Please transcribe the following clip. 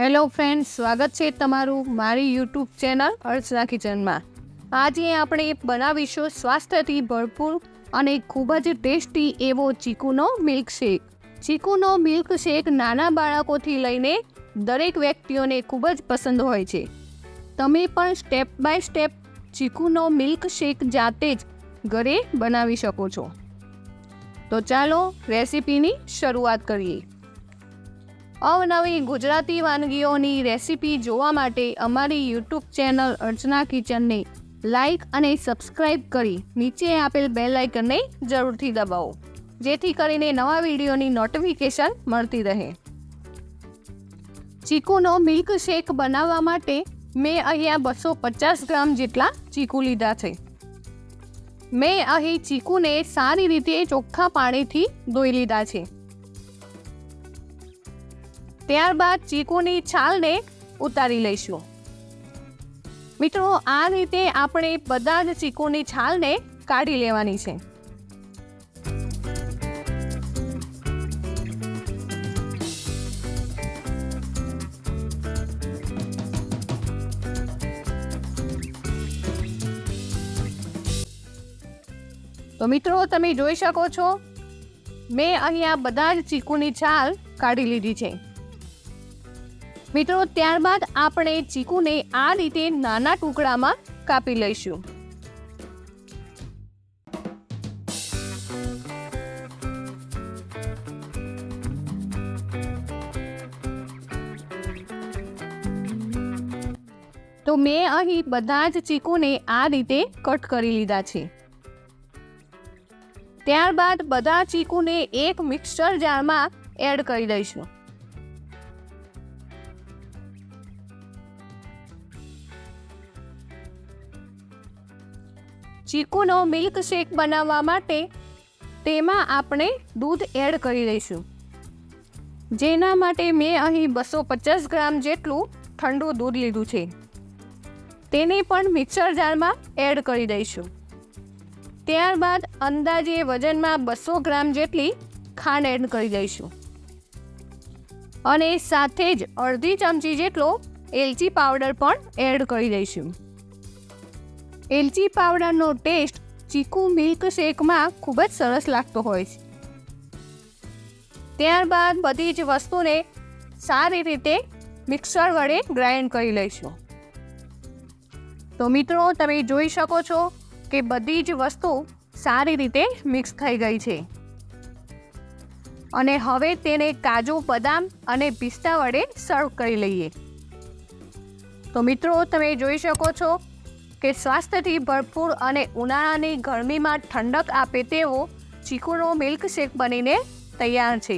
Hello friends સ્વાગત છે તમારું મારી યુટ્યુબ ચેનલ અર્ચના કિચનમાં. આજે આપણે બનાવીશું સ્વાસ્થ્યથી ભરપૂર અને ખૂબ જ ટેસ્ટી એવો ચીકુનો મિલ્કશેક ચીકુનો મિલ્કશેક નાના બાળકોથી લઈને દરેક વ્યક્તિઓને ખૂબ જ પસંદ હોય છે. તમે પણ સ્ટેપ બાય સ્ટેપ ચીકુનો મિલ્કશેક જાતે જ ઘરે બનાવી શકો છો. તો ચાલો રેસિપીની શરૂઆત કરીએ. અવનવી ગુજરાતી વાનગીઓની રેસિપી જોવા માટે અમારી યુટ્યુબ ચેનલ અર્ચના કિચનને લાઈક અને સબસ્ક્રાઇબ કરી નીચે આપેલ બેલ આઇકનને જરૂરથી દબાવો, જેથી કરીને નવા વિડીયોની નોટિફિકેશન મળતી રહે. ચીકુનો મિલ્ક શેક બનાવવા માટે મેં અહીંયા બસો પચાસ ગ્રામ જેટલા ચીકુ લીધા છે. મેં અહીં ચીકુને સારી રીતે ચોખ્ખા પાણીથી ધોઈ લીધા છે. ત્યારબાદ ચીકુની છાલને ઉતારી લઈશું. મિત્રો, આ રીતે આપણે બધા જ ચીકુની છાલને કાઢી લેવાની છે. તો મિત્રો, તમે જોઈ શકો છો, મેં અહીંયા બધા જ ચીકુની છાલ કાઢી લીધી છે. મિત્રો, ત્યારબાદ આપણે ચીકુને આ રીતે નાના ટુકડામાં કાપી લઈશું. તો મેં અહીં બધા જ ચીકુને આ રીતે કટ કરી લીધા છે. ત્યારબાદ બધા ચીકુને એક મિક્સર જારમાં એડ કરી દઈશું. ચીકુનો મિલ્ક શેક બનાવવા માટે તેમાં આપણે દૂધ એડ કરી દઈશું. જેના માટે મેં અહીં બસો પચાસ ગ્રામ જેટલું ઠંડુ દૂધ લીધું છે. તેને પણ મિક્સર જારમાં એડ કરી દઈશું. ત્યારબાદ અંદાજે વજનમાં બસો ગ્રામ જેટલી ખાંડ એડ કરી દઈશું. અને સાથે જ અડધી ચમચી જેટલો એલચી પાવડર પણ એડ કરી દઈશું. એલચી પાવડરનો ટેસ્ટ ચીકુ મિલ્ક શેકમાં ખૂબ જ સરસ લાગતો હોય છે. ત્યારબાદ બધી જ વસ્તુને સારી રીતે મિક્સર વડે ગ્રાઇન્ડ કરી લઈશું. તો મિત્રો, તમે જોઈ શકો છો કે બધી જ વસ્તુ સારી રીતે મિક્સ થઈ ગઈ છે. અને હવે તેને કાજુ, બદામ અને પિસ્તા વડે સર્વ કરી લઈએ. તો મિત્રો, તમે જોઈ શકો છો કે સ્વાસ્થ્યથી ભરપૂર અને ઉનાળાની ગરમીમાં ઠંડક આપે તેવો ચીકુનો મિલ્કશેક બનીને તૈયાર છે.